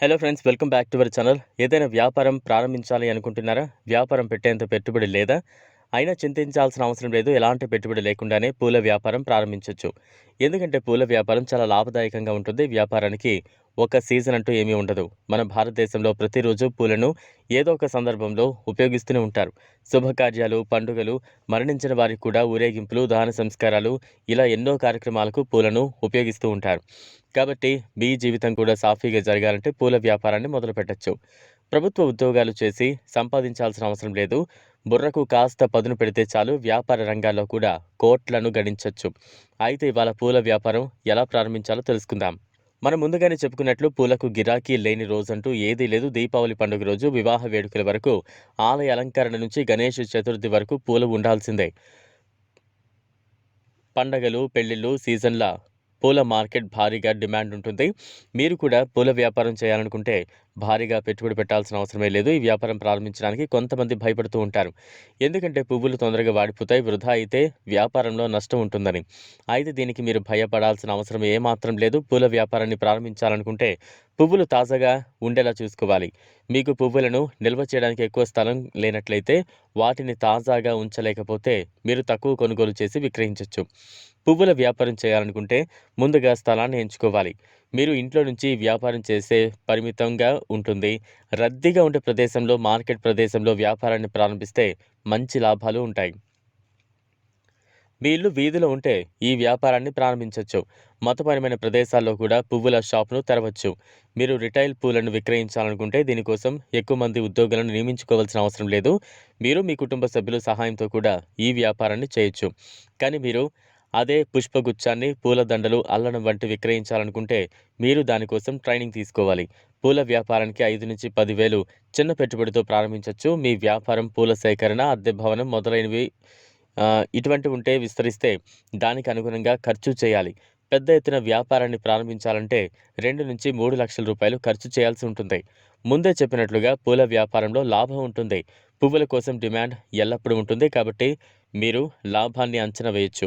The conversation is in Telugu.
Hello friends welcome back to our channel ఏదైనా వ్యాపారం ప్రారంభించాలి అనుకుంటున్నారా? వ్యాపారం పెట్టేంత పెట్టుబడి లేదా? అయినా చింతించాల్సిన అవసరం లేదు. ఎలాంటి పెట్టుబడి లేకుండానే పూల వ్యాపారం ప్రారంభించవచ్చు ఎందుకంటే పూల వ్యాపారం చాలా లాభదాయకంగా ఉంటుంది. వ్యాపారానికి ఒక సీజన్ అంటూ ఏమీ ఉండదు. మన భారతదేశంలో ప్రతిరోజు పూలను ఏదో ఒక సందర్భంలో ఉపయోగిస్తూనే ఉంటారు. శుభకార్యాలు పండుగలు మరణించిన వారికి కూడా ఊరేగింపులు దాన సంస్కారాలు ఇలా ఎన్నో కార్యక్రమాలకు పూలను ఉపయోగిస్తూ ఉంటారు. కాబట్టి మీ జీవితం కూడా సాఫీగా జరగాలంటే పూల వ్యాపారాన్ని మొదలుపెట్టచ్చు. ప్రభుత్వ ఉద్యోగాలు చేసి సంపాదించాల్సిన అవసరం లేదు. బుర్రకు కాస్త పదును పెడితే చాలు వ్యాపార రంగాల్లో కూడా కోట్లను గణించవచ్చు అయితే ఇవాళ పూల వ్యాపారం ఎలా ప్రారంభించాలో తెలుసుకుందాం. మనం ముందుగానే చెప్పుకున్నట్లు పూలకు గిరాకీ లేని రోజంటూ ఏదీ లేదు. దీపావళి పండుగ రోజు వివాహ వేడుకల వరకు ఆలయ అలంకరణ నుంచి గణేష్ చతుర్థి వరకు పూలు ఉండాల్సిందే. పండగలు పెళ్ళిళ్ళు సీజన్ల పూల మార్కెట్ భారీగా డిమాండ్ ఉంటుంది. మీరు కూడా పూల వ్యాపారం చేయాలనుకుంటే భారీగా పెట్టుబడి పెట్టాల్సిన అవసరమే లేదు. ఈ వ్యాపారం ప్రారంభించడానికి కొంతమంది భయపడుతూ ఉంటారు. ఎందుకంటే పువ్వులు తొందరగా వాడిపోతాయి వృధా అయితే వ్యాపారంలో నష్టం ఉంటుందని. అయితే దీనికి మీరు భయపడాల్సిన అవసరం ఏమాత్రం లేదు. పూల వ్యాపారాన్ని ప్రారంభించాలనుకుంటే పువ్వులు తాజాగా ఉండేలా చూసుకోవాలి. మీకు పువ్వులను నిల్వ చేయడానికి ఎక్కువ స్థలం లేనట్లయితే వాటిని తాజాగా ఉంచలేకపోతే మీరు తక్కువ కొనుగోలు చేసి విక్రయించవచ్చు పువ్వుల వ్యాపారం చేయాలనుకుంటే ముందుగా స్థలాన్ని ఎంచుకోవాలి. మీరు ఇంట్లో నుంచి వ్యాపారం చేసే పరిమితంగా ఉంటుంది. రద్దీగా ఉండే ప్రదేశంలో మార్కెట్ ప్రదేశంలో వ్యాపారాన్ని ప్రారంభిస్తే మంచి లాభాలు ఉంటాయి. మీ ఇల్లు వీధిలో ఉంటే ఈ వ్యాపారాన్ని ప్రారంభించవచ్చు మతపరమైన ప్రదేశాల్లో కూడా పువ్వుల షాప్ను తెరవచ్చు. మీరు రిటైల్ పూలను విక్రయించాలనుకుంటే దీనికోసం ఎక్కువ మంది ఉద్యోగులను నియమించుకోవాల్సిన అవసరం లేదు. మీరు మీ కుటుంబ సభ్యుల సహాయంతో కూడా ఈ వ్యాపారాన్ని చేయొచ్చు. కానీ మీరు అదే పుష్పగుచ్చాన్ని పూలదండలు అల్లడం వంటి విక్రయించాలనుకుంటే మీరు దానికోసం ట్రైనింగ్ తీసుకోవాలి. పూల వ్యాపారానికి ఐదు నుంచి పదివేలు చిన్న పెట్టుబడితో ప్రారంభించవచ్చు మీ వ్యాపారం పూల సేకరణ అద్దె భవనం మొదలైనవి ఇటువంటి ఉంటే విస్తరిస్తే దానికి అనుగుణంగా ఖర్చు చేయాలి. పెద్ద ఎత్తున వ్యాపారాన్ని ప్రారంభించాలంటే రెండు నుంచి మూడు లక్షల రూపాయలు ఖర్చు చేయాల్సి ఉంటుంది. ముందే చెప్పినట్లుగా పూల వ్యాపారంలో లాభం ఉంటుంది. పువ్వుల కోసం డిమాండ్ ఎల్లప్పుడూ ఉంటుంది కాబట్టి మీరు లాభాన్ని అంచనా వేయచ్చు.